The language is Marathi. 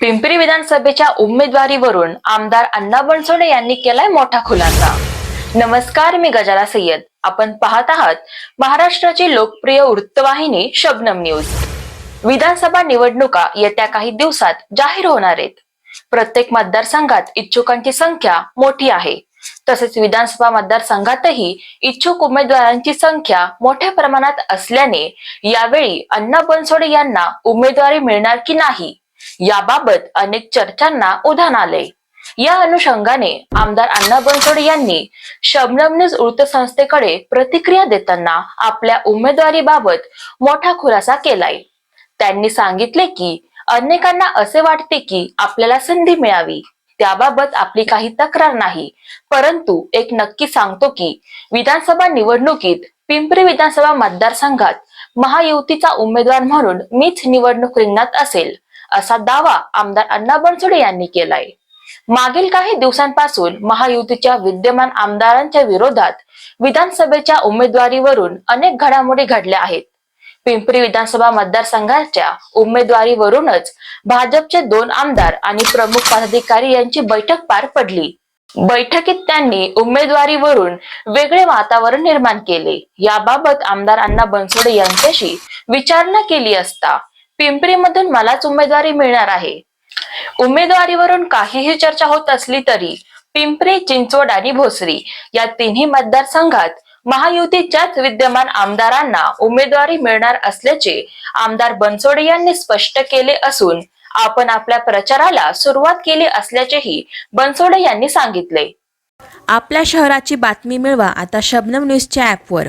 पिंपरी विधानसभेच्या उमेदवारीवरून आमदार अण्णा बनसोडे यांनी केलाय मोठा खुलासा. नमस्कार मी गजाला सय्यद. आपण पाहत आहात महाराष्ट्राची लोकप्रिय वृत्तवाहिनी शबनम न्यूज. विधानसभा निवडणुका येत्या काही दिवसात जाहीर होणार आहेत. प्रत्येक मतदारसंघात इच्छुकांची संख्या मोठी आहे. तसेच विधानसभा मतदारसंघातही इच्छुक उमेदवारांची संख्या मोठ्या प्रमाणात असल्याने यावेळी अण्णा बनसोडे यांना उमेदवारी मिळणार की नाही याबाबत अनेक चर्चांना उधाण आले. या अनुषंगाने आमदार अण्णा बनसोडे यांनी शबनम न्यूज वृत्तसंस्थेकडे प्रतिक्रिया देताना आपल्या उमेदवारीबाबत मोठा खुलासा केलाय. त्यांनी सांगितले की अनेकांना असे वाटते की आपल्याला संधी मिळावी. त्याबाबत आपली काही तक्रार नाही. परंतु एक नक्की सांगतो की विधानसभा निवडणुकीत पिंपरी विधानसभा मतदारसंघात महायुतीचा उमेदवार म्हणून मीच निवडणूक रिंगणात असेल. असा दावा आमदार अण्णा बनसोडे यांनी केलाय. मागील काही दिवसांपासून महायुतीच्या विद्यमान आमदारांच्या विरोधात विधानसभेच्या उमेदवारीवरून अनेक घडामोडी घडल्या आहेत. पिंपरी विधानसभा मतदारसंघाच्या उमेदवारीवरूनच भाजपचे दोन आमदार आणि प्रमुख पदाधिकारी यांची बैठक पार पडली. बैठकीत त्यांनी उमेदवारीवरून वेगळे वातावरण निर्माण केले. याबाबत आमदार अण्णा बनसोडे यांच्याशी विचारणा केली असता पिंपरीमधून मलाच उमेदवारी मिळणार आहे. उमेदवारीवरून काहीही चर्चा होत असली तरी पिंपरी चिंचवड आणि भोसरी या तिन्ही मतदारसंघात महायुतीच्याच विद्यमान आमदारांना उमेदवारी मिळणार असल्याचे आमदार बनसोडे यांनी स्पष्ट केले असून आपण आपल्या प्रचाराला सुरुवात केली असल्याचेही बनसोडे यांनी सांगितले. आपल्या शहराची बातमी मिळवा आता शबनम न्यूजच्या ॲपवर